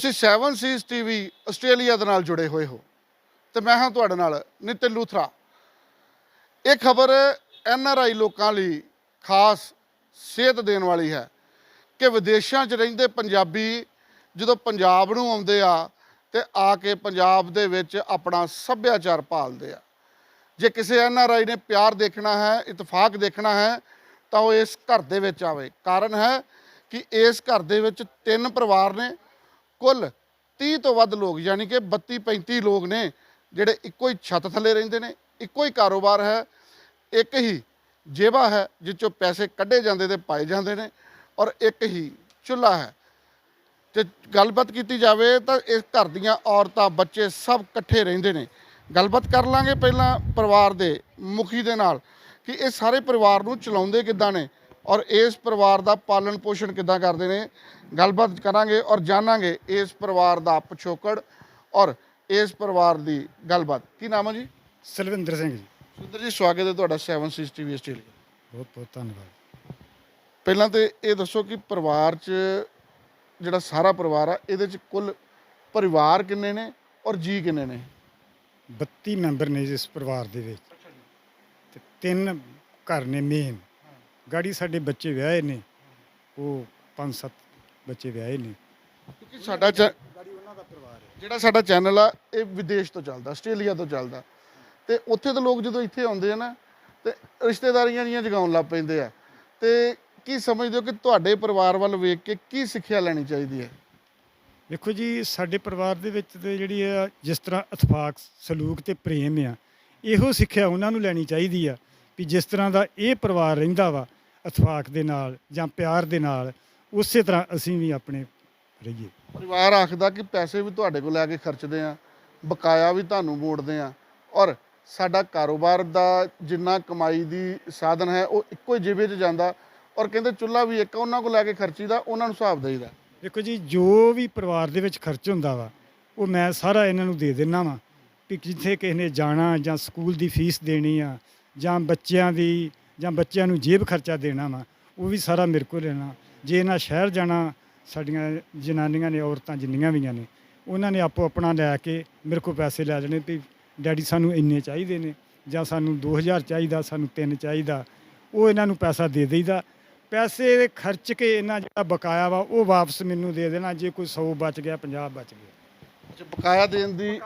ਤੁਸੀਂ 7 Seas TV Australia ਦੇ ਨਾਲ ਜੁੜੇ ਹੋਏ ਹੋ ਤੇ ਮੈਂ ਹਾਂ ਤੁਹਾਡੇ ਨਾਲ ਨਿਤਿਨ ਲੂਥਰਾ। ਇਹ ਖਬਰ ਐਨ ਆਰ ਆਈ ਲੋਕਾਂ ਲਈ ਖਾਸ ਸਿਹਤ ਦੇਣ ਵਾਲੀ ਹੈ ਕਿ ਵਿਦੇਸ਼ਾਂ 'ਚ ਰਹਿੰਦੇ ਪੰਜਾਬੀ ਜਦੋਂ ਪੰਜਾਬ ਨੂੰ ਆਉਂਦੇ ਆ ਤੇ ਆ ਕੇ ਪੰਜਾਬ ਦੇ ਵਿੱਚ ਆਪਣਾ ਸੱਭਿਆਚਾਰ ਪਾਲਦੇ ਆ। ਜੇ ਕਿਸੇ ਐਨ ਆਰ ਆਈ ਨੇ ਪਿਆਰ ਦੇਖਣਾ ਹੈ, ਇਤਫਾਕ ਦੇਖਣਾ ਹੈ, ਤਾਂ ਉਹ ਇਸ ਘਰ ਦੇ ਵਿੱਚ ਆਵੇ। ਕਾਰਨ ਹੈ ਕਿ ਇਸ ਘਰ ਦੇ ਵਿੱਚ ਤਿੰਨ ਪਰਿਵਾਰ ਨੇ ਕੁੱਲ 30 ਤੋਂ ਵੱਧ ਲੋਕ, ਯਾਨੀ ਕਿ 32 35 ਲੋਕ ਨੇ ਜਿਹੜੇ ਇੱਕੋ ਹੀ ਛੱਤ ਥੱਲੇ ਰਹਿੰਦੇ ਨੇ, ਇੱਕੋ ਹੀ ਕਾਰੋਬਾਰ ਹੈ, ਇੱਕ ਹੀ ਜੇਬਾ ਹੈ ਜਿਸ ਚੋਂ ਪੈਸੇ ਕੱਢੇ ਜਾਂਦੇ ਤੇ ਪਾਏ ਜਾਂਦੇ ਨੇ ਔਰ ਇੱਕ ਹੀ ਚੁੱਲ੍ਹਾ ਹੈ। ਤੇ ਗੱਲਬਾਤ ਕੀਤੀ ਜਾਵੇ ਤਾਂ ਇਸ ਘਰ ਦੀਆਂ ਔਰਤਾਂ, ਬੱਚੇ ਸਭ ਇਕੱਠੇ ਰਹਿੰਦੇ ਨੇ। ਗੱਲਬਾਤ ਕਰ ਲਾਂਗੇ ਪਹਿਲਾਂ ਪਰਿਵਾਰ ਦੇ ਮੁਖੀ ਦੇ ਨਾਲ ਕਿ ਇਹ ਸਾਰੇ ਪਰਿਵਾਰ ਨੂੰ ਚਲਾਉਂਦੇ ਕਿੱਦਾਂ ਨੇ ਔਰ ਇਸ ਪਰਿਵਾਰ ਦਾ ਪਾਲਣ ਪੋਸ਼ਣ ਕਿੱਦਾਂ ਕਰਦੇ ਨੇ ਗੱਲਬਾਤ ਕਰਾਂਗੇ ਔਰ ਜਾਣਾਂਗੇ ਇਸ ਪਰਿਵਾਰ ਦਾ ਪਿਛੋਕੜ ਔਰ ਇਸ ਪਰਿਵਾਰ ਦੀ ਗੱਲਬਾਤ। ਕੀ ਨਾਮ ਹੈ ਜੀ? ਸਲਵਿੰਦਰ ਸਿੰਘ ਜੀ। ਸੁੰਦਰ ਜੀ ਸਵਾਗਤ ਹੈ ਤੁਹਾਡਾ 7 ਸਿਸ ਟੀਵੀ ਆਸਟ੍ਰੇਲੀਆ ਬਹੁਤ ਬਹੁਤ ਧੰਨਵਾਦ। ਪਹਿਲਾਂ ਤੇ ਇਹ ਦੱਸੋ ਕਿ ਪਰਿਵਾਰ 'ਚ ਜਿਹੜਾ ਸਾਰਾ ਪਰਿਵਾਰ ਆ ਇਹਦੇ 'ਚ ਕੁੱਲ ਪਰਿਵਾਰ ਕਿੰਨੇ ਨੇ ਔਰ ਜੀ ਕਿੰਨੇ ਨੇ? 32 ਮੈਂਬਰ ਨੇ ਜੀ ਇਸ ਪਰਿਵਾਰ ਦੇ ਵਿੱਚ। ਤੇ ਤਿੰਨ ਘਰ ਨੇ ਮੇਨ ਗਾੜੀ ਸਾਡੇ ਬੱਚੇ ਵਿਆਹੇ ਨੇ। ਉਹ ਪੰਜ ਸੱਤ ਬੱਚੇ ਵਿਆਹੇ ਨੇ। ਕਿਉਂਕਿ ਸਾਡਾ ਚੈ- ਗਾੜੀ ਉਹਨਾਂ ਦਾ ਪਰਿਵਾਰ ਹੈ ਜਿਹੜਾ ਸਾਡਾ ਚੈਨਲ ਆ ਇਹ ਵਿਦੇਸ਼ ਤੋਂ ਚੱਲਦਾ ਆਸਟ੍ਰੇਲੀਆ ਤੋਂ ਚੱਲਦਾ। ਤੇ ਉੱਥੇ ਦੇ ਲੋਕ ਜਦੋਂ ਇੱਥੇ ਆਉਂਦੇ ਆ ਨਾ ਤੇ ਰਿਸ਼ਤੇਦਾਰੀਆਂ ਜੀਆਂ ਜਗਾਉਣ ਲੱਗ ਪੈਂਦੇ ਆ। ਤੇ ਕੀ ਸਮਝਦੇ ਹੋ ਕਿ ਤੁਹਾਡੇ ਪਰਿਵਾਰ ਵੱਲ ਵੇਖ ਕੇ ਕੀ ਸਿੱਖਿਆ ਲੈਣੀ ਚਾਹੀਦੀ ਹੈ? ਦੇਖੋ ਜੀ ਸਾਡੇ ਪਰਿਵਾਰ ਦੇ ਵਿੱਚ ਤੇ ਜਿਹੜੀ ਆ ਜਿਸ ਤਰ੍ਹਾਂ ਇਤਫਾਕ ਸਲੂਕ ਤੇ ਪ੍ਰੇਮ ਆ ਇਹੋ ਸਿੱਖਿਆ ਉਹਨਾਂ ਨੂੰ ਲੈਣੀ ਚਾਹੀਦੀ ਆ ਵੀ ਜਿਸ ਤਰ੍ਹਾਂ ਦਾ ਇਹ ਪਰਿਵਾਰ ਰਹਿੰਦਾ ਵਾ ਇਤਫਾਕ ਦੇ ਨਾਲ ਜਾਂ ਪਿਆਰ ਦੇ ਨਾਲ ਉਸੇ ਤਰ੍ਹਾਂ ਅਸੀਂ ਵੀ ਆਪਣੇ ਰਹੀਏ। ਪਰਿਵਾਰ ਆਖਦਾ ਕਿ ਪੈਸੇ ਵੀ ਤੁਹਾਡੇ ਕੋਲ ਲੈ ਕੇ ਖਰਚਦੇ ਆ ਬਕਾਇਆ ਵੀ ਤੁਹਾਨੂੰ ਮੋੜਦੇ ਆ ਔਰ ਸਾਡਾ ਕਾਰੋਬਾਰ ਦਾ ਜਿੰਨਾ ਕਮਾਈ ਦੀ ਸਾਧਨ ਹੈ ਉਹ ਇੱਕੋ ਹੀ ਜੇਬੇ 'ਚ ਜਾਂਦਾ ਔਰ ਕਹਿੰਦੇ ਚੁੱਲ੍ਹਾ ਵੀ ਇੱਕ ਉਹਨਾਂ ਕੋਲ ਲੈ ਕੇ ਖਰਚੀਦਾ ਉਹਨਾਂ ਨੂੰ ਹਿਸਾਬ ਦੇਈਦਾ। ਦੇਖੋ ਜੀ ਜੋ ਵੀ ਪਰਿਵਾਰ ਦੇ ਵਿੱਚ ਖਰਚ ਹੁੰਦਾ ਵਾ ਉਹ ਮੈਂ ਸਾਰਾ ਇਹਨਾਂ ਨੂੰ ਦੇ ਦਿੰਦਾ ਵਾਂ ਵੀ ਜਿੱਥੇ ਕਿਸੇ ਨੇ ਜਾਣਾ ਜਾਂ ਸਕੂਲ ਦੀ ਫੀਸ ਦੇਣੀ ਆ ਜਾਂ ਬੱਚਿਆਂ ਦੀ ਜਾਂ ਬੱਚਿਆਂ ਨੂੰ ਜੇਬ ਖਰਚਾ ਦੇਣਾ ਵਾ ਉਹ ਵੀ ਸਾਰਾ ਮੇਰੇ ਕੋਲ ਲੈਣਾ ਜੇ ਇਹਨਾਂ ਸ਼ਹਿਰ ਜਾਣਾ ਸਾਡੀਆਂ ਜਨਾਨੀਆਂ ਨੇ ਔਰਤਾਂ ਜਿੰਨੀਆਂ ਵੀਆਂ ਨੇ ਉਹਨਾਂ ਨੇ ਆਪੋ ਆਪਣਾ ਲੈ ਕੇ ਮੇਰੇ ਕੋਲ ਪੈਸੇ ਲੈ ਲੈਣੇ ਵੀ ਡੈਡੀ ਸਾਨੂੰ ਇੰਨੇ ਚਾਹੀਦੇ ਨੇ ਜਾਂ ਸਾਨੂੰ 2000 ਚਾਹੀਦਾ ਸਾਨੂੰ 3 ਚਾਹੀਦਾ ਉਹ ਇਹਨਾਂ ਨੂੰ ਪੈਸਾ ਦੇ ਦੇਈਦਾ। ਪੈਸੇ ਖਰਚ ਕੇ ਇਹਨਾਂ ਜਿਹੜਾ ਬਕਾਇਆ ਵਾ ਉਹ ਵਾਪਸ ਮੈਨੂੰ ਦੇ ਦੇਣਾ ਜੇ ਕੋਈ 100 ਬਚ ਗਿਆ 50 ਬਚ ਗਿਆ। ਜੇ ਬਕਾਇਆ ਦੇਣ ਦੀ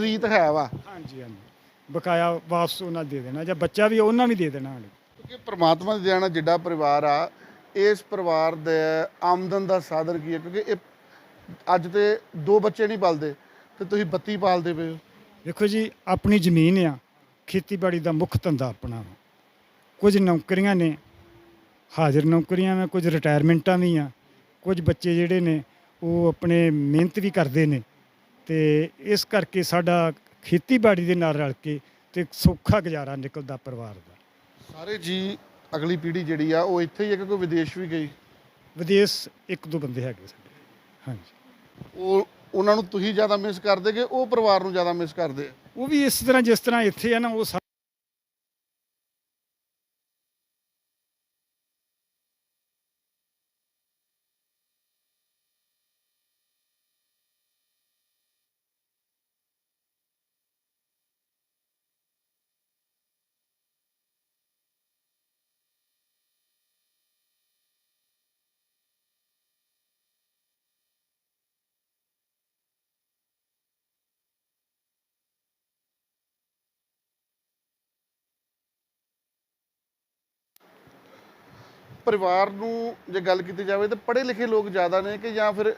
ਰੀਤ ਹੈ ਵਾ? ਹਾਂਜੀ ਹਾਂਜੀ। ਬਕਾਇਆ ਵਾਪਸ ਉਹਨਾਂ ਦੇ ਦੇਣਾ ਜਾਂ ਬੱਚਾ ਵੀ ਉਹਨਾਂ ਵੀ ਦੇ ਦੇਣਾ। ਹਾਲੇ ਕਿਉਂਕਿ ਪ੍ਰਮਾਤਮਾ ਦੇ ਦੇਣਾ ਜਿੱਡਾ ਪਰਿਵਾਰ ਆ, ਇਸ ਪਰਿਵਾਰ ਦੇ ਆਮਦਨ ਦਾ ਸਾਧਨ ਕੀ ਹੈ ਕਿਉਂਕਿ ਇਹ ਅੱਜ ਤੇ ਦੋ ਬੱਚੇ ਨਹੀਂ ਪਾਲਦੇ, ਤੇ ਤੁਸੀਂ 32 ਪਾਲਦੇ ਪਏ ਹੋ। ਦੇਖੋ ਜੀ, ਆਪਣੀ ਜ਼ਮੀਨ ਆ, ਖੇਤੀਬਾੜੀ ਦਾ ਮੁੱਖ ਧੰਦਾ ਆਪਣਾ ਵਾ। ਕੁਝ ਨੌਕਰੀਆਂ ਨੇ, ਹਾਜ਼ਰ ਨੌਕਰੀਆਂ ਨੇ ਕੁਝ ਰਿਟਾਇਰਮੈਂਟਾਂ ਵੀ ਆ। ਕੁਝ ਬੱਚੇ ਜਿਹੜੇ ਨੇ, ਉਹ ਆਪਣੇ ਮਿਹਨਤ ਵੀ ਕਰਦੇ ਨੇ। ਤੇ ਇਸ ਕਰਕੇ ਸਾਡਾ ਖੇਤੀਬਾੜੀ ਦੇ ਨਾਲ ਰਲ ਕੇ ਤੇ ਸੌਖਾ ਗੁਜ਼ਾਰਾ ਨਿਕਲਦਾ ਪਰਿਵਾਰ ਦਾ। ਸਾਰੇ ਜੀ ਅਗਲੀ ਪੀੜ੍ਹੀ ਜਿਹੜੀ ਆ ਉਹ ਇੱਥੇ ਹੀ ਹੈ ਕਿ ਕੋਈ ਵਿਦੇਸ਼ ਵੀ ਗਈ? ਵਿਦੇਸ਼ ਇੱਕ ਦੋ ਬੰਦੇ ਹੈਗੇ ਸਾਡੇ। ਹਾਂਜੀ। ਉਹ ਉਹਨਾਂ ਨੂੰ ਤੁਸੀਂ ਜ਼ਿਆਦਾ ਮਿਸ ਕਰਦੇ ਕਿ ਉਹ ਪਰਿਵਾਰ ਨੂੰ ਜ਼ਿਆਦਾ ਮਿਸ ਕਰਦੇ? ਆ ਉਹ ਵੀ ਇਸ ਤਰ੍ਹਾਂ ਜਿਸ ਤਰ੍ਹਾਂ ਇੱਥੇ ਆ ਨਾ ਉਹ ਸਾ- ਪਰਿਵਾਰ ਨੂੰ ਜੇ ਗੱਲ ਕੀਤੀ ਜਾਵੇ ਤਾਂ ਪੜ੍ਹੇ ਲਿਖੇ ਲੋਕ ਜ਼ਿਆਦਾ ਨੇ ਕਿ ਜਾਂ ਫਿਰ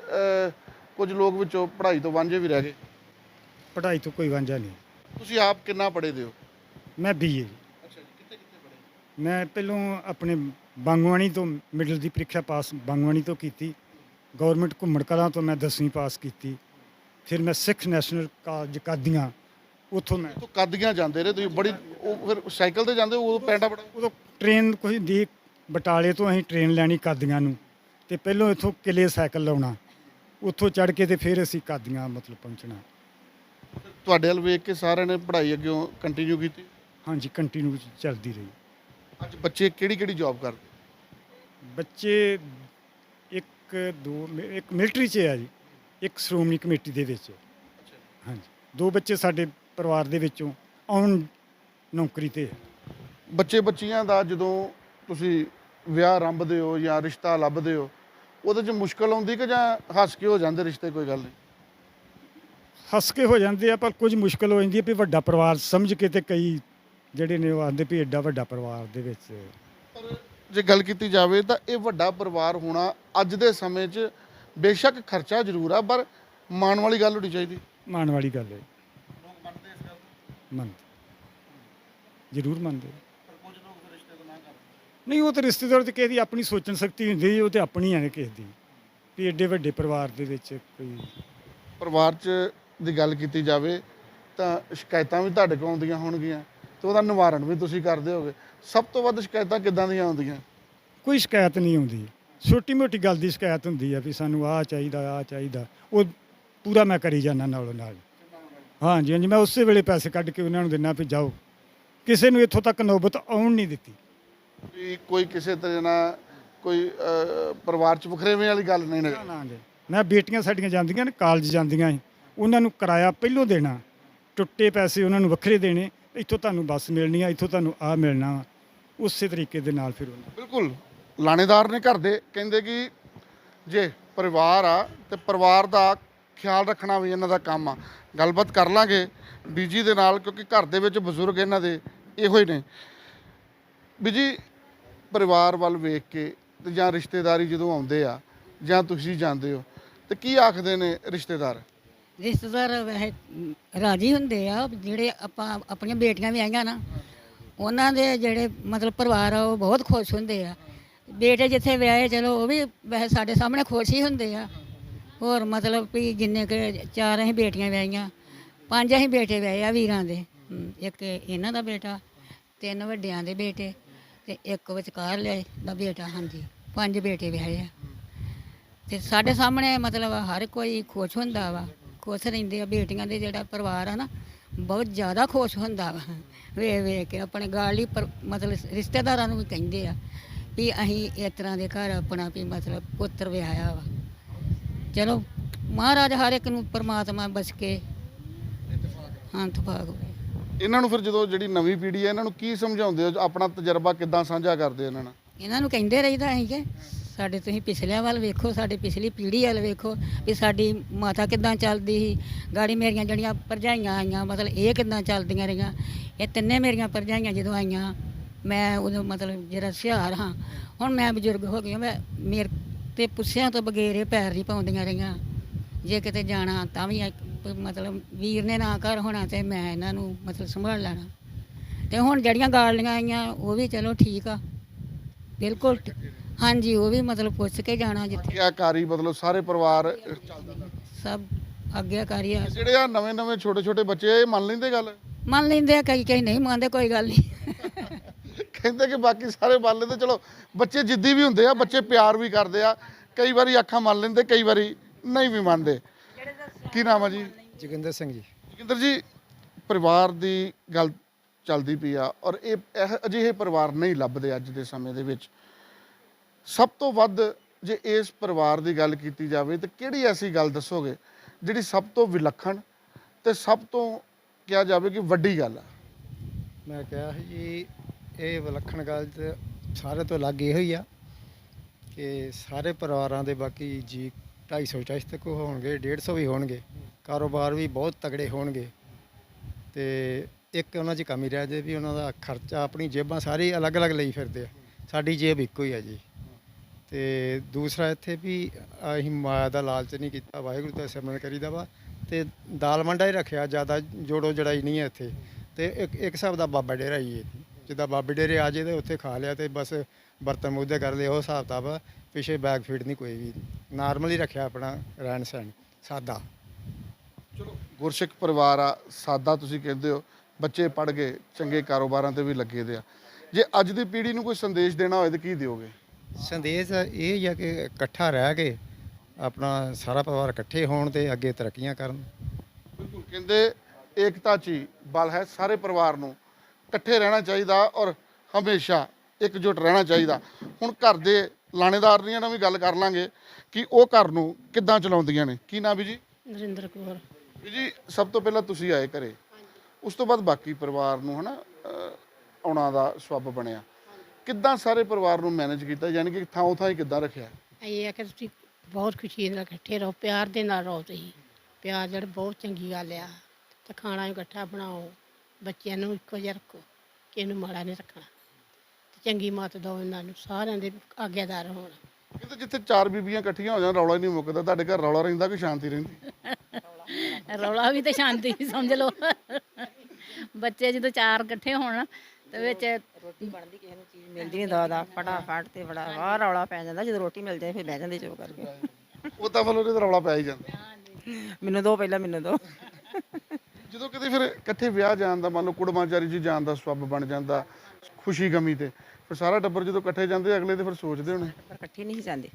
ਕੁਝ ਲੋਕ ਵਿੱਚੋਂ ਪੜ੍ਹਾਈ ਤੋਂ ਵਾਂਝੇ ਵੀ ਰਹਿ ਗਏ? ਪੜ੍ਹਾਈ ਤੋਂ ਕੋਈ ਵਾਂਝਾ ਨਹੀਂ। ਤੁਸੀਂ ਆਪ ਕਿੰਨਾ ਪੜ੍ਹੇ ਦੇ ਹੋ? ਮੈਂ ਬੀਏ ਅੱਛਾ ਜੀ ਕਿੱਥੇ ਕਿੱਥੇ ਪੜ੍ਹੇ? ਮੈਂ ਪਹਿਲੋਂ ਆਪਣੇ ਬਾਂਗਵਾਨੀ ਤੋਂ ਮਿਡਲ ਦੀ ਪ੍ਰੀਖਿਆ ਪਾਸ ਬਾਂਗਵਾਨੀ ਤੋਂ ਕੀਤੀ। ਗਵਰਨਮੈਂਟ ਘੁੰਮਣ ਕਲਾਂ ਤੋਂ ਮੈਂ 10ਵੀਂ ਪਾਸ ਕੀਤੀ। ਫਿਰ ਮੈਂ ਸਿੱਖ ਨੈਸ਼ਨਲ ਕਾਲਜ ਕਾਦੀਆਂ ਉੱਥੋਂ ਮੈਂ ਤੋਂ ਕਾਦੀਆਂ ਜਾਂਦੇ ਰਹੇ? ਤੁਸੀਂ ਬੜੀ ਉਹ ਫਿਰ ਸਾਈਕਲ ਤੇ ਜਾਂਦੇ ਉਹ ਪੈਂਟਾ ਬੜਾ? ਉਦੋਂ ਟ੍ਰੇਨ ਕੋਈ ਦੀ ਬਟਾਲੇ ਤੋਂ ਅਸੀਂ ਟ੍ਰੇਨ ਲੈਣੀ ਕਾਦੀਆਂ ਨੂੰ ਤੇ ਪਹਿਲੋਂ ਇੱਥੋਂ ਕਿਲੇ ਸਾਈਕਲ ਲਾਉਣਾ। ਉੱਥੋਂ ਚੜ ਕੇ ਤੇ ਫਿਰ ਅਸੀਂ ਕਾਦੀਆਂ ਮਤਲਬ ਪਹੁੰਚਣਾ। ਤੁਹਾਡੇ ਵੱਲ ਵੇਖ ਕੇ ਸਾਰਿਆਂ ਨੇ ਪੜ੍ਹਾਈ ਅੱਗੇ ਕੰਟੀਨਿਊ ਕੀਤੀ? ਹਾਂਜੀ ਕੰਟੀਨਿਊ ਚੱਲਦੀ ਰਹੀ। ਅੱਜ ਬੱਚੇ ਕਿਹੜੀ ਕਿਹੜੀ ਜੌਬ ਕਰਦੇ? ਬੱਚੇ ਇੱਕ ਦੋ ਇੱਕ ਮਿਲਟਰੀ 'ਚ ਆ ਜੀ ਇੱਕ ਸ਼੍ਰੋਮਣੀ ਕਮੇਟੀ ਦੇ ਵਿੱਚ। ਹਾਂਜੀ ਦੋ ਬੱਚੇ ਸਾਡੇ ਪਰਿਵਾਰ ਦੇ ਵਿੱਚੋਂ ਆਉਣ ਨੌਕਰੀ ਤੇ। ਬੱਚੇ ਬੱਚੀਆਂ ਦਾ ਜਦੋਂ ਤੁਸੀਂ ਵਿਆਹ ਆਰੰਭਦੇ ਹੋ ਜਾਂ ਰਿਸ਼ਤਾ ਲੱਭਦੇ ਹੋ ਉਹਦੇ 'ਚ ਮੁਸ਼ਕਲ ਆਉਂਦੀ ਕਿ ਜਾਂ ਹੱਸ ਕੇ ਹੋ ਜਾਂਦੇ ਰਿਸ਼ਤੇ ਕੋਈ ਗੱਲ ਨਹੀਂ? ਹੱਸ ਕੇ ਹੋ ਜਾਂਦੇ ਆ ਪਰ ਕੁਝ ਮੁਸ਼ਕਲ ਹੋ ਜਾਂਦੀ ਹੈ ਵੀ ਵੱਡਾ ਪਰਿਵਾਰ ਸਮਝ ਕੇ ਤੇ ਕਈ ਜਿਹੜੇ ਨੇ ਉਹ ਆਂਦੇ ਵੀ ਐਡਾ ਵੱਡਾ ਪਰਿਵਾਰ ਦੇ ਵਿੱਚ। ਪਰ ਜੇ ਗੱਲ ਕੀਤੀ ਜਾਵੇ ਤਾਂ ਇਹ ਵੱਡਾ ਪਰਿਵਾਰ ਹੋਣਾ ਅੱਜ ਦੇ ਸਮੇਂ 'ਚ ਬੇਸ਼ੱਕ ਖਰਚਾ ਜ਼ਰੂਰ ਆ ਪਰ ਮਾਣ ਵਾਲੀ ਗੱਲ ਹੋਣੀ ਚਾਹੀਦੀ। ਮਾਣ ਵਾਲੀ ਗੱਲ ਹੈ। ਮੰਨਦੇ। ਜ਼ਰੂਰ ਮੰਨਦੇ। ਨਹੀਂ ਉਹ ਤਾਂ ਰਿਸ਼ਤੇਦਾਰ ਤੇ ਕਿਸੇ ਦੀ ਆਪਣੀ ਸੋਚਣ ਸ਼ਕਤੀ ਹੁੰਦੀ ਹੈ, ਉਹ ਤੇ ਆਪਣੀ ਹੈ ਕਿਸੇ ਦੀ। ਵੀ ਐਡੇ ਵੱਡੇ ਪਰਿਵਾਰ ਦੇ ਵਿੱਚ ਕੋਈ ਪਰਿਵਾਰ 'ਚ ਦੀ ਗੱਲ ਕੀਤੀ ਜਾਵੇ ਤਾਂ ਸ਼ਿਕਾਇਤਾਂ ਵੀ ਤੁਹਾਡੇ ਕੋਲ ਆਉਂਦੀਆਂ ਹੋਣਗੀਆਂ ਤੇ ਉਹਦਾ ਨਿਵਾਰਣ ਵੀ ਤੁਸੀਂ ਕਰਦੇ ਹੋਗੇ। ਸਭ ਤੋਂ ਵੱਧ ਸ਼ਿਕਾਇਤਾਂ ਕਿੱਦਾਂ ਦੀਆਂ ਆਉਂਦੀਆਂ? ਕੋਈ ਸ਼ਿਕਾਇਤ ਨਹੀਂ ਆਉਂਦੀ। ਛੋਟੀ ਮੋਟੀ ਗੱਲ ਦੀ ਸ਼ਿਕਾਇਤ ਹੁੰਦੀ ਆ ਵੀ ਸਾਨੂੰ ਆਹ ਚਾਹੀਦਾ ਆਹ ਚਾਹੀਦਾ। ਉਹ ਪੂਰਾ ਮੈਂ ਕਰੀ ਜਾਂਦਾ ਨਾਲੋਂ ਨਾਲ ਹਾਂਜੀ ਹਾਂਜੀ ਮੈਂ ਉਸੇ ਵੇਲੇ ਪੈਸੇ ਕੱਢ ਕੇ ਉਹਨਾਂ ਨੂੰ ਦਿੰਦਾ ਵੀ ਜਾਓ। ਕਿਸੇ ਨੂੰ ਇੱਥੋਂ ਤੱਕ ਨੌਬਤ ਆਉਣ ਨਹੀਂ ਦਿੱਤੀ। ਵੀ ਕੋਈ ਕਿਸੇ ਤਰ੍ਹਾਂ ਨਾਲ ਕੋਈ ਅਹ, ਪਰਿਵਾਰ 'ਚ ਵਖਰੇਵੇਂ ਵਾਲੀ ਗੱਲ ਨਹੀਂ ਨਾ ਨਜ਼ਰ ਨਾ। ਜੀ ਮੈਂ ਬੇਟੀਆਂ ਸਾਡੀਆਂ ਜਾਂਦੀਆਂ ਨੇ ਕਾਲਜ ਜਾਂਦੀਆਂ ਸੀ। ਉਹਨਾਂ ਨੂੰ ਕਿਰਾਇਆ ਪਹਿਲੋਂ ਦੇਣਾ। ਟੁੱਟੇ ਪੈਸੇ ਉਹਨਾਂ ਨੂੰ ਵੱਖਰੇ ਦੇਣੇ। ਇੱਥੋਂ ਤੁਹਾਨੂੰ ਬੱਸ ਮਿਲਣੀ ਆ ਇੱਥੋਂ ਤੁਹਾਨੂੰ ਆ ਮਿਲਣਾ ਵਾ। ਉਸੇ ਤਰੀਕੇ ਦੇ ਨਾਲ ਫਿਰ ਉਹਨਾਂ ਬਿਲਕੁਲ। ਲਾਣੇਦਾਰ ਨੇ ਘਰ ਦੇ ਕਹਿੰਦੇ ਕਿ ਜੇ ਪਰਿਵਾਰ ਆ ਤੇ ਪਰਿਵਾਰ ਦਾ ਖਿਆਲ ਰੱਖਣਾ ਵੀ ਇਹਨਾਂ ਦਾ ਕੰਮ ਆ। ਗੱਲਬਾਤ ਕਰ ਲਾਂਗੇ ਬੀਜੀ ਦੇ ਨਾਲ ਕਿਉਂਕਿ ਘਰ ਦੇ ਵਿੱਚ ਬਜ਼ੁਰਗ ਇਹਨਾਂ ਦੇ ਇਹੋ ਹੀ ਨੇ। ਬੀਜੀ ਪਰਿਵਾਰ ਵੱਲ ਵੇਖ ਕੇ ਤੇ ਜਾਂ ਰਿਸ਼ਤੇਦਾਰੀ ਜਦੋਂ ਆਉਂਦੇ ਆ, ਜਾਂ ਤੁਸੀਂ ਜਾਂਦੇ ਹੋ, ਤੇ ਕੀ ਆਖਦੇ ਨੇ ਰਿਸ਼ਤੇਦਾਰ? ਰਿਸ਼ਤੇਦਾਰ ਵੈਸੇ ਰਾਜੀ ਹੁੰਦੇ ਆ, ਜਿਹੜੇ ਆਪਾਂ ਆਪਣੀਆਂ ਬੇਟੀਆਂ ਵੀ ਆਈਆਂ ਨਾ, ਉਹਨਾਂ ਦੇ ਜਿਹੜੇ ਮਤਲਬ ਪਰਿਵਾਰ ਆ, ਉਹ ਬਹੁਤ ਖੁਸ਼ ਹੁੰਦੇ ਆ। ਬੇਟੇ ਜਿੱਥੇ ਵਿਆਹੇ, ਚਲੋ ਉਹ ਵੀ ਵੈਸੇ ਸਾਡੇ ਸਾਹਮਣੇ ਖੁਸ਼ ਹੀ ਹੁੰਦੇ ਆ। ਹੋਰ ਮਤਲਬ ਵੀ ਜਿੰਨੇ ਕਿ ਚਾਰ ਅਸੀਂ ਬੇਟੀਆਂ ਵਿਆਹੀਆਂ, ਪੰਜ ਅਸੀਂ ਬੇਟੇ ਵਿਆਹੇ ਆ ਵੀਰਾਂ ਦੇ। ਇੱਕ ਇਹਨਾਂ ਦਾ ਬੇਟਾ, ਤਿੰਨ ਵੱਡਿਆਂ ਦੇ ਬੇਟੇ। ਤੇ ਇੱਕ ਵਿਚਕਾਰ ਲਿਆ ਦਾ ਬੇਟਾ, ਹਾਂਜੀ, ਪੰਜ ਬੇਟੇ ਵਿਆਹੇ ਆ। ਤੇ ਸਾਡੇ ਸਾਹਮਣੇ ਮਤਲਬ ਹਰ ਕੋਈ ਖੁਸ਼ ਹੁੰਦਾ ਵਾ, ਖੁਸ਼ ਰਹਿੰਦੇ ਆ। ਬੇਟੀਆਂ ਦੇ ਜਿਹੜਾ ਪਰਿਵਾਰ ਆ ਨਾ, ਬਹੁਤ ਜ਼ਿਆਦਾ ਖੁਸ਼ ਹੁੰਦਾ ਵਾ। ਵੇ ਵੇ ਕੇ ਆਪਣੇ ਗਾਲੀ ਪਰ ਮਤਲਬ ਰਿਸ਼ਤੇਦਾਰਾਂ ਨੂੰ ਵੀ ਕਹਿੰਦੇ ਆ ਵੀ ਅਸੀਂ ਇਸ ਤਰ੍ਹਾਂ ਦੇ ਘਰ ਆਪਣਾ ਵੀ ਮਤਲਬ ਪੁੱਤਰ ਵਿਆਹਿਆ ਵਾ। ਚਲੋ, ਮਹਾਰਾਜ ਹਰ ਇੱਕ ਨੂੰ ਪਰਮਾਤਮਾ ਬਸ ਕੇ ਹਾਂ, ਇਤਫਾਕ। ਹੋਵੇ ਇਹਨਾਂ ਨੂੰ ਫਿਰ ਜਦੋਂ ਜਿਹੜੀ ਨਵੀਂ ਪੀੜ੍ਹੀ ਹੈ ਇਹਨਾਂ ਨੂੰ ਕੀ ਸਮਝਾਉਂਦੇ ਹੋ? ਆਪਣਾ ਤਜਰਬਾ ਕਿੱਦਾਂ ਸਾਂਝਾ ਕਰਦੇ ਹੋ ਇਹਨਾਂ ਨਾਲ? ਇਹਨਾਂ ਨੂੰ ਕਹਿੰਦੇ ਰਹੀਦਾ ਅਸੀਂ ਕਿ ਸਾਡੇ ਤੁਸੀਂ ਪਿਛਲਿਆਂ ਵੱਲ ਵੇਖੋ ਸਾਡੀ ਪਿਛਲੀ ਪੀੜ੍ਹੀ ਵੱਲ ਵੇਖੋ ਵੀ ਸਾਡੀ ਮਾਤਾ ਕਿੱਦਾਂ ਚੱਲਦੀ ਸੀ। ਗਾੜੀ ਮੇਰੀਆਂ ਜਿਹੜੀਆਂ ਭਰਜਾਈਆਂ ਆਈਆਂ ਮਤਲਬ ਇਹ ਕਿੱਦਾਂ ਚੱਲਦੀਆਂ ਰਹੀਆਂ। ਇਹ ਤਿੰਨੇ ਮੇਰੀਆਂ ਭਰਜਾਈਆਂ ਜਦੋਂ ਆਈਆਂ ਮੈਂ ਉਦੋਂ ਮਤਲਬ ਜਿਹੜਾ ਸਿਹਾਰ ਹਾਂ ਹੁਣ ਮੈਂ ਬਜ਼ੁਰਗ ਹੋ ਗਈ ਹਾਂ, ਮੈਂ ਮੇਰੇ ਤੇ ਪੁੱਛਿਆਂ ਤੋਂ ਬਗੈਰ ਇਹ ਪੈਰ ਨਹੀਂ ਪਾਉਂਦੀਆਂ ਰਹੀਆਂ। ਜੇ ਕਿਤੇ ਜਾਣਾ ਤਾਂ ਵੀ ਇੱਕ ਮਤਲਬ ਵੀਰ ਨੇ ਨਾ ਘਰ ਹੋਣਾ ਤੇ ਮੈਂ ਇਹਨਾਂ ਨੂੰ ਮਤਲਬ ਸੰਭਾਲ ਲੈਣਾ। ਤੇ ਹੁਣ ਜਿਹੜੀਆਂ ਗਾਲੀਆਂ ਆਈਆਂ ਉਹ ਵੀ ਚਲੋ ਠੀਕ ਆ। ਬਿਲਕੁਲ ਹਾਂਜੀ ਉਹ ਵੀ ਮਤਲਬ ਪੁੱਛ ਕੇ ਜਾਣਾ ਜਿੱਥੇ। ਆਗਿਆਕਾਰੀ ਮਤਲਬ ਸਾਰੇ ਪਰਿਵਾਰ ਸਭ ਆਗਿਆਕਾਰੀ ਆ। ਜਿਹੜੇ ਆ ਨਵੇਂ ਨਵੇਂ ਛੋਟੇ ਛੋਟੇ ਬੱਚੇ ਇਹ ਮੰਨ ਲੈਂਦੇ ਗੱਲ? ਮੰਨ ਲੈਂਦੇ ਆ ਕਈ ਕਈ ਨਹੀਂ ਮੰਨਦੇ ਕੋਈ ਗੱਲ ਨਹੀਂ। ਕਹਿੰਦੇ ਕਿ ਬਾਕੀ ਸਾਰੇ ਮੰਨ ਲੈਂਦੇ ਚਲੋ ਬੱਚੇ ਜਿੱਦੀ ਵੀ ਹੁੰਦੇ ਆ ਬੱਚੇ ਪਿਆਰ ਵੀ ਕਰਦੇ ਆ। ਕਈ ਵਾਰੀ ਅੱਖਾਂ ਮੰਨ ਲੈਂਦੇ ਕਈ ਵਾਰੀ ਨਹੀਂ ਵੀ ਮੰਨਦੇ। ਕੀ ਨਾਮ ਆ ਜੀ? ਜੋਗਿੰਦਰ ਸਿੰਘ ਜੀ। ਜੋਗਿੰਦਰ ਜੀ ਪਰਿਵਾਰ ਦੀ ਗੱਲ ਚੱਲਦੀ ਪਈ ਆ ਔਰ ਇਹ ਇਹ ਅਜਿਹੇ ਪਰਿਵਾਰ ਨਹੀਂ ਲੱਭਦੇ ਅੱਜ ਦੇ ਸਮੇਂ ਦੇ ਵਿੱਚ। ਸਭ ਤੋਂ ਵੱਧ ਜੇ ਇਸ ਪਰਿਵਾਰ ਦੀ ਗੱਲ ਕੀਤੀ ਜਾਵੇ ਤਾਂ ਕਿਹੜੀ ਐਸੀ ਗੱਲ ਦੱਸੋਗੇ ਜਿਹੜੀ ਸਭ ਤੋਂ ਵਿਲੱਖਣ ਤੇ ਸਭ ਤੋਂ ਕਿਹਾ ਜਾਵੇ ਕਿ ਵੱਡੀ ਗੱਲ ਆ? ਮੈਂ ਕਿਹਾ ਸੀ ਜੀ ਇਹ ਵਿਲੱਖਣ ਗੱਲ ਸਾਰੇ ਤੋਂ ਅਲੱਗ ਇਹੋ ਹੀ ਆ ਕਿ ਸਾਰੇ ਪਰਿਵਾਰਾਂ ਦੇ ਬਾਕੀ ਜੀ 250 ਚਾਹੀਸ ਤੱਕ ਹੋਣਗੇ 150 ਵੀ ਹੋਣਗੇ। ਕਾਰੋਬਾਰ ਵੀ ਬਹੁਤ ਤਗੜੇ ਹੋਣਗੇ। ਤੇ ਇੱਕ ਉਹਨਾਂ 'ਚ ਕਮੀ ਰਹਿ ਜੇ ਵੀ ਉਹਨਾਂ ਦਾ ਖਰਚਾ, ਆਪਣੀ ਜੇਬਾਂ ਸਾਰੀ ਅਲੱਗ-ਅਲੱਗ ਲਈ ਫਿਰਦੇ ਆ। ਸਾਡੀ ਜੇਬ ਇੱਕੋ ਹੀ ਆ ਜੀ। ਤੇ ਦੂਸਰਾ ਇੱਥੇ ਵੀ ਅਸੀਂ ਮਾਇਆ ਦਾ ਲਾਲਚ ਨਹੀਂ ਕੀਤਾ, ਵਾਹਿਗੁਰੂ ਦਾ ਸਿਮਰਨ ਕਰੀਦਾ ਵਾ। ਤੇ ਦਾਲ ਮੰਡਾ ਹੀ ਰੱਖਿਆ, ਜ਼ਿਆਦਾ ਜੋੜੋ ਜੜਾਈ ਨਹੀਂ ਹੈ ਇੱਥੇ। ਤੇ ਇੱਕ ਇੱਕ ਹਿਸਾਬ ਦਾ ਬਾਬਾ ਡੇਰਾ ਹੀ ਹੈ ਜਿੱਦਾਂ ਬਾਬੇ ਡੇਰੇ ਆ ਜੇ ਤੇ ਉੱਥੇ ਖਾ ਲਿਆ ਤੇ ਬਸ ਬਰਤਨ ਮੁੱਦੇ ਕਰ ਲਏ ਉਹ ਹਿਸਾਬ ਕਿਤਾਬ ਆ। ਪਿਛੇ ਬੈਗ ਫੀਡ ਨਹੀਂ ਕੋਈ ਵੀ। ਨਾਰਮਲ ਹੀ ਰੱਖਿਆ ਆਪਣਾ ਰਹਿਣ ਸਹਿਣ ਸਾਦਾ। ਚਲੋ ਗੁਰਸਿੱਖ ਪਰਿਵਾਰ ਆ ਸਾਦਾ ਤੁਸੀਂ ਕਹਿੰਦੇ ਹੋ। ਬੱਚੇ ਪੜ ਗਏ ਚੰਗੇ ਕਾਰੋਬਾਰਾਂ ਤੇ ਵੀ ਲੱਗੇ ਦੇ ਆ। ਜੇ ਅੱਜ ਦੀ ਪੀੜ੍ਹੀ ਨੂੰ ਕੋਈ ਸੰਦੇਸ਼ ਦੇਣਾ ਹੋਵੇ ਤਾਂ ਕੀ ਦਿਓਗੇ? ਸੰਦੇਸ਼ ਇਹ ਹੀ ਆ ਕਿ ਇਕੱਠਾ ਰਹਿ ਕੇ ਆਪਣਾ ਸਾਰਾ ਪਰਿਵਾਰ ਇਕੱਠੇ ਹੋਣ ਤੇ ਅੱਗੇ ਤਰੱਕੀਆਂ ਕਰਨ। ਬਿਲਕੁਲ ਕਹਿੰਦੇ ਏਕਤਾ 'ਚ ਹੀ ਬਲ ਹੈ ਸਾਰੇ ਪਰਿਵਾਰ ਨੂੰ। ਇਕੱਠੇ ਰਹਿਣਾ ਚਾਹੀਦਾ ਔਰ ਹਮੇਸ਼ਾ ਇਕਜੁੱਟ ਰਹਿਣਾ ਚਾਹੀਦਾ। ਹੁਣ ਘਰ ਦੇ ਲਾਣੇਦਾਰਨੀਆਂ ਨਾਲ ਵੀ ਗੱਲ ਕਰ ਲਾਂਗੇ ਕਿ ਉਹ ਘਰ ਨੂੰ ਕਿੱਦਾਂ ਚਲਾਉਂਦੀਆਂ ਨੇ। ਕੀ ਨਾਮ ਵੀ ਜੀ ਨਰਿੰਦਰ ਕੌਰ। ਵੀ ਜੀ ਸਭ ਤੋਂ ਪਹਿਲਾਂ ਤੁਸੀਂ ਆਏ ਘਰੇ। ਉਸ ਤੋਂ ਬਾਅਦ ਬਾਕੀ ਪਰਿਵਾਰ ਨੂੰ ਹਨਾ ਆਉਣਾ ਦਾ ਸਬਬ ਬਣਿਆ। ਕਿੱਦਾਂ ਸਾਰੇ ਪਰਿਵਾਰ ਨੂੰ ਮੈਨੇਜ ਕੀਤਾ? ਯਾਨੀ ਕਿ ਥਾਂ ਥਾਂ ਹੀ ਕਿੱਦਾਂ ਰੱਖਿਆ? ਇਹ ਹੈ ਕਿ ਤੁਸੀਂ ਬਹੁਤ ਖੁਸ਼ੀ ਨਾਲ ਇਕੱਠੇ ਰਹੋ ਪਿਆਰ ਦੇ ਨਾਲ ਰਹੋ ਤੁਸੀਂ। ਪਿਆਰ ਜਿਹੜਾ ਬਹੁਤ ਚੰਗੀ ਗੱਲ ਆ। ਤੇ ਖਾਣਾ ਇਕੱਠਾ ਬਣਾਓ। ਬੱਚਿਆਂ ਨੂੰ ਇੱਕੋ ਜਿਹਾ ਰੱਖੋ ਕਿਸੇ ਨੂੰ ਮਾੜਾ ਨਹੀਂ ਰੱਖਣਾ। ਚੰਗੀ ਮੱਤ ਦਿਓ ਇਹਨਾਂ ਨੂੰ ਸਾਰਿਆਂ ਦੇ ਆਗਿਆਦਾਰ ਹੋਣ। ਕਿਤੇ ਜਿੱਥੇ ਚਾਰ ਬੀਬੀਆਂ ਇਕੱਠੀਆਂ ਹੋ ਜਾਣ ਰੌਲਾ ਹੀ ਨਹੀਂ ਮੁੱਕਦਾ ਤੁਹਾਡੇ ਘਰ ਰੌਲਾ ਰਹਿੰਦਾ ਕਿ ਸ਼ਾਂਤੀ ਰਹਿੰਦੀ? ਰੌਲਾ ਵੀ ਤੇ ਸ਼ਾਂਤੀ ਵੀ ਸਮਝ ਲਓ। ਬੱਚੇ ਜਦੋਂ ਚਾਰ ਇਕੱਠੇ ਹੋਣ ਤੇ ਵਿੱਚ ਰੋਟੀ ਬਣਦੀ ਕਿਸੇ ਨੂੰ ਚੀਜ਼ ਮਿਲਦੀ ਨਹੀਂ ਦਾ ਦਾ ਫਟਾਫਟ ਤੇ ਬੜਾ ਵਾਹ ਰੌਲਾ ਪੈ ਜਾਂਦਾ ਜਦੋਂ ਰੋਟੀ ਮਿਲ ਜਾਏ ਫਿਰ ਬਹਿ ਜਾਂਦੇ ਚੁੱਪ ਕਰਕੇ। ਉਹ ਤਾਂ ਵੱਲੋਂ ਤੇ ਰੌਲਾ ਪੈ ਹੀ ਜਾਂਦਾ। ਮੈਨੂੰ ਦੋ ਪਹਿਲਾਂ ਮੈਨੂੰ ਦੋ। ਜਦੋਂ ਕਿਤੇ ਫਿਰ ਇਕੱਠੇ ਵਿਆਹ ਜਾਣ ਦਾ ਮੰਨ ਲਓ ਕੁੜਮਾਚਾਰੀ ਜੀ ਜਾਣ ਦਾ ਸਬਬ ਬਣ ਜਾਂਦਾ ਖੁਸ਼ੀ ਗਮੀ ਤੇ। ਫਿਰ ਸਾਰਾ ਟੱਬਰ ਜਦੋਂ ਇਕੱਠੇ ਜਾਂਦੇ, ਅਗਲੇ ਤੇ ਫਿਰ ਸੋਚਦੇ ਹੋਣੇ। ਪਰ ਇਕੱਠੇ ਨਹੀਂ ਸੀ ਜਾਂਦੇ।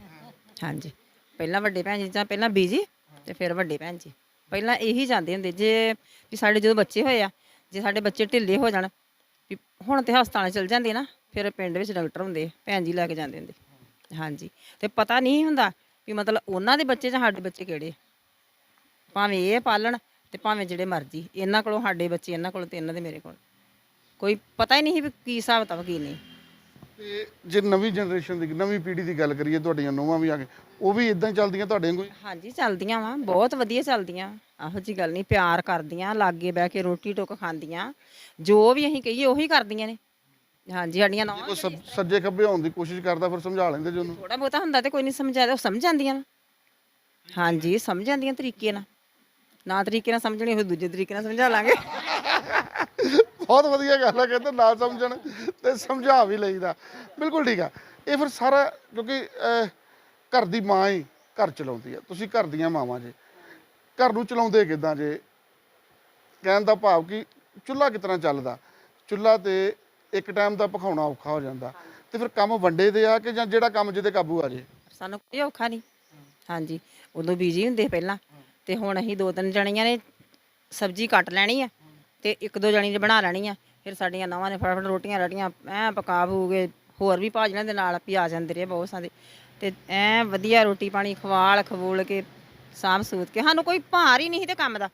ਹਾਂਜੀ। ਪਹਿਲਾਂ ਵੱਡੇ ਭੈਣ ਜੀ ਜਾਂ ਪਹਿਲਾਂ ਬੀਜੀ ਤੇ ਫਿਰ ਵੱਡੇ ਭੈਣ ਜੀ। ਪਹਿਲਾਂ ਇਹੀ ਜਾਂਦੇ ਹੁੰਦੇ ਜੇ ਵੀ ਸਾਡੇ ਜਦੋਂ ਬੱਚੇ ਹੋਏ ਆ, ਜੇ ਸਾਡੇ ਬੱਚੇ ਢਿੱਲੇ ਹੋ ਜਾਣ, ਵੀ ਹੁਣ ਤੇ ਹਸਪਤਾਲ ਚਲ ਜਾਂਦੇ ਨਾ, ਫਿਰ ਪਿੰਡ ਵਿੱਚ ਡਾਕਟਰ ਹੁੰਦੇ, ਭੈਣ ਜੀ ਲੈ ਕੇ ਜਾਂਦੇ ਹੁੰਦੇ। ਹਾਂਜੀ। ਤੇ ਪਤਾ ਨਹੀਂ ਹੁੰਦਾ ਵੀ ਮਤਲਬ ਉਹਨਾਂ ਦੇ ਬੱਚੇ ਜਾਂ ਸਾਡੇ ਬੱਚੇ ਕਿਹੜੇ ਭਾਵੇਂ ਇਹ ਪਾਲਣ ਤੇ ਭਾਵੇਂ ਜਿਹੜੇ ਮਰਜ਼ੀ, ਇਹਨਾਂ ਕੋਲੋਂ ਸਾਡੇ ਬੱਚੇ, ਇਹਨਾਂ ਕੋਲ ਤੇ ਇਹਨਾਂ ਦੇ ਮੇਰੇ ਕੋਲ। ਕੋਈ ਪਤਾ ਹੀ ਨਹੀਂ ਸੀ ਵੀ ਕੀ ਹਿਸਾਬ ਤਾ ਕੀ ਨਹੀਂ। ਤੇ ਜੇ ਨਵੀਂ ਜਨਰੇਸ਼ਨ ਦੀ ਨਵੀਂ ਪੀੜ੍ਹੀ ਦੀ ਗੱਲ ਕਰੀਏ ਤੁਹਾਡੀਆਂ ਨੋਵਾਂ ਵੀ ਆ ਗਏ ਉਹ ਵੀ ਇਦਾਂ ਚੱਲਦੀਆਂ ਤੁਹਾਡੇ ਵਾਂਗੂ? ਹੀ? ਹਾਂਜੀ ਚੱਲਦੀਆਂ ਵਾ ਬਹੁਤ ਵਧੀਆ ਚੱਲਦੀਆਂ। ਇਹੋ ਜੀ ਗੱਲ ਨਹੀਂ ਪਿਆਰ ਕਰਦੀਆਂ ਲਾਗੇ ਬਹਿ ਕੇ ਰੋਟੀ ਟੁੱਕ ਖਾਂਦੀਆਂ। ਜੋ ਵੀ ਅਸੀਂ ਕਹੀਏ ਉਹੀ ਕਰਦੀਆਂ ਨੇ। ਹਾਂਜੀ ਸਾਡੀਆਂ ਨੌਂ ਕੋਈ ਸੱਜ- ਸੱਜੇ ਖੱਬੇ ਹੋਣ ਦੀ ਕੋਸ਼ਿਸ਼ ਕਰਦਾ ਫਿਰ ਸਮਝਾ ਲੈਂਦੇ ਜੀ ਉਹਨੂੰ। ਥੋੜਾ ਬਹੁਤਾ ਹੁੰਦਾ ਤੇ ਕੋਈ ਨਹੀਂ ਸਮਝਾਦਾ ਉਹ ਸਮਝ ਜਾਂਦੀਆਂ ਵਾ ਹਾਂਜੀ ਸਮਝ ਜਾਂਦੀਆਂ ਤਰੀਕੇ ਨਾਲ। ਨਾ ਤਰੀਕੇ ਨਾਲ ਸਮਝਣੀ ਹੋਵੇ ਦੂਜੇ ਤਰੀਕੇ ਨਾਲ ਸਮਝਾ ਲਾਂਗੇ। ਬਹੁਤ ਵਧੀਆ ਗੱਲ ਆ, ਕਹਿੰਦੇ ਨਾ ਸਮਝਣ ਤੇ ਸਮਝਾ ਵੀ ਲਈਦਾ। ਬਿਲਕੁਲ ਠੀਕ ਆ। ਇਹ ਫਿਰ ਸਾਰਾ, ਕਿਉਂਕਿ ਘਰ ਦੀ ਮਾਂ ਹੀ ਘਰ ਚਲਾਉਂਦੀ ਆ। ਤੁਸੀਂ ਘਰ ਦੀਆਂ ਮਾਵਾਂ ਜੇ। ਘਰ ਨੂੰ ਚਲਾਉਂਦੇ ਕਿਦਾਂ ਜੇ? ਕਹਿਣ ਦਾ ਭਾਵ ਕਿ ਚੁੱਲ੍ਹਾ ਕਿਤਨਾ ਚੱਲਦਾ? ਚੁੱਲ੍ਹਾ ਤੇ ਇੱਕ ਟਾਈਮ ਦਾ ਪਕਾਉਣਾ ਔਖਾ ਹੋ ਜਾਂਦਾ। ਤੇ ਫਿਰ ਕੰਮ ਵੰਡੇ ਦੇ ਆ ਕਿ ਜਾਂ ਜਿਹੜਾ ਕੰਮ ਜਿਹਦੇ ਕਾਬੂ ਆ ਜੇ? ਸਾਨੂੰ ਕੋਈ ਔਖਾ ਨਹੀਂ। ਹਾਂਜੀ। ਉਦੋਂ ਬੀਜੀ ਹੁੰਦੇ ਪਹਿਲਾਂ। ਤੇ ਹੁਣ ਅਸੀਂ ਦੋ ਤਿੰਨ ਜਣੀਆਂ ਨੇ ਸਬਜ਼ੀ ਕੱਟ ਲੈਣੀ ਆ। ਤੇ ਇੱਕ ਦੋ ਜਣੀ ਨੇ ਬਣਾ ਲੈਣੀ ਆ ਫਿਰ ਸਾਡੀਆਂ ਨਵਾਂ ਨੇ ਫਟਾਫਟ ਰੋਟੀਆਂ ਰਟੀਆਂ ਐ ਪਕਾ ਬੂਗੇ ਹੋਰ ਵੀ ਭਾਜਣਾ ਦੇ ਨਾਲ ਆ ਜਾਂਦੇ ਰਹੇ ਬਹੁਤ ਸਾਰੇ। ਤੇ ਐ ਵਧੀਆ ਰੋਟੀ ਪਾਣੀ ਖਵਾਲ ਖਵੂਲ ਕੇ ਸਾਂਭ ਸੂਤ ਕੇ। ਸਾਨੂੰ ਕੋਈ ਭਾਰ ਹੀ ਨਹੀਂ ਤੇ ਕੰਮ ਦਾ।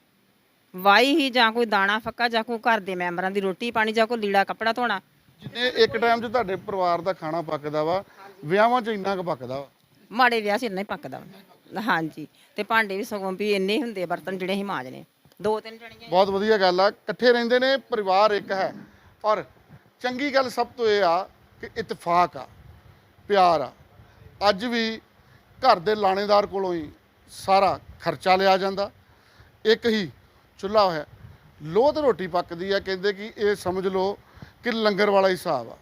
ਵਾਈ ਹੀ ਜਾਂ ਕੋਈ ਦਾਣਾ ਫੱਕਾ ਜਾਂ ਕੋਈ ਘਰ ਦੇ ਮੈਂਬਰਾਂ ਦੀ ਰੋਟੀ ਪਾਣੀ ਜਾਂ ਕੋਈ ਲੀੜਾ ਕੱਪੜਾ ਧੋਣਾ। ਜਿੰਨੇ ਇੱਕ ਟਾਈਮ 'ਚ ਤੁਹਾਡੇ ਪਰਿਵਾਰ ਦਾ ਖਾਣਾ ਪੱਕਦਾ ਵਾ ਵਿਆਹਾਂ 'ਚ ਇੰਨਾ ਕੁ ਪੱਕਦਾ ਵਾ। ਮਾੜੇ ਵਿਆਹ 'ਚ ਇੰਨਾ ਹੀ ਪੱਕਦਾ ਵਾ। ਹਾਂਜੀ। ਤੇ ਭਾਂਡੇ ਵੀ ਸਗੋਂ ਵੀ ਇੰਨੇ ਹੁੰਦੇ ਬਰਤਨ ਜਿਹੜੇ ਅਸੀਂ ਮਾਂਜਨੇ ਦੋ ਤਿੰਨ ਜਣੀਆਂ ਬਹੁਤ ਵਧੀਆ ਗੱਲ ਆ, ਇਕੱਠੇ ਰਹਿੰਦੇ ਨੇ, ਪਰਿਵਾਰ ਇੱਕ ਹੈ। ਔਰ ਚੰਗੀ ਗੱਲ ਸਭ ਤੋਂ ਇਹ ਆ ਕਿ ਇਤਫਾਕ ਆ, ਪਿਆਰ ਆ। ਅੱਜ ਵੀ ਘਰ ਦੇ ਲਾਣੇਦਾਰ ਕੋਲੋਂ ਹੀ ਸਾਰਾ ਖਰਚਾ ਲਿਆ ਜਾਂਦਾ। ਇੱਕ ਹੀ ਚੁੱਲ੍ਹਾ ਹੋਇਆ। ਲੋਹ ਤੇ ਰੋਟੀ ਪੱਕਦੀ ਆ, ਕਹਿੰਦੇ ਕਿ ਇਹ ਸਮਝ ਲਓ ਕਿ ਲੰਗਰ ਵਾਲਾ ਹਿਸਾਬ ਆ।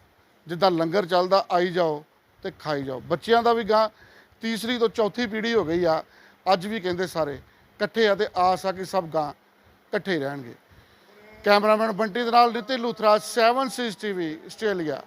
ਜਿੱਦਾਂ ਲੰਗਰ ਚੱਲਦਾ, ਆਈ ਜਾਓ ਤੇ ਖਾਈ ਜਾਓ। ਬੱਚਿਆਂ ਦਾ ਵੀ ਗਾਂ ਤੀਸਰੀ ਤੋਂ ਚੌਥੀ ਪੀੜ੍ਹੀ ਹੋ ਗਈ ਆ, ਅੱਜ ਵੀ ਕਹਿੰਦੇ ਸਾਰੇ ਇਕੱਠੇ ਆ ਤੇ ਆਸ ਆ ਕਿ ਸਭ ਗਾਂ ਇਕੱਠੇ ਰਹਿਣਗੇ। ਕੈਮਰਾਮੈਨ ਬੰਟੀ ਦੇ ਨਾਲ Nitin Luthra 7 Seas TV Australia.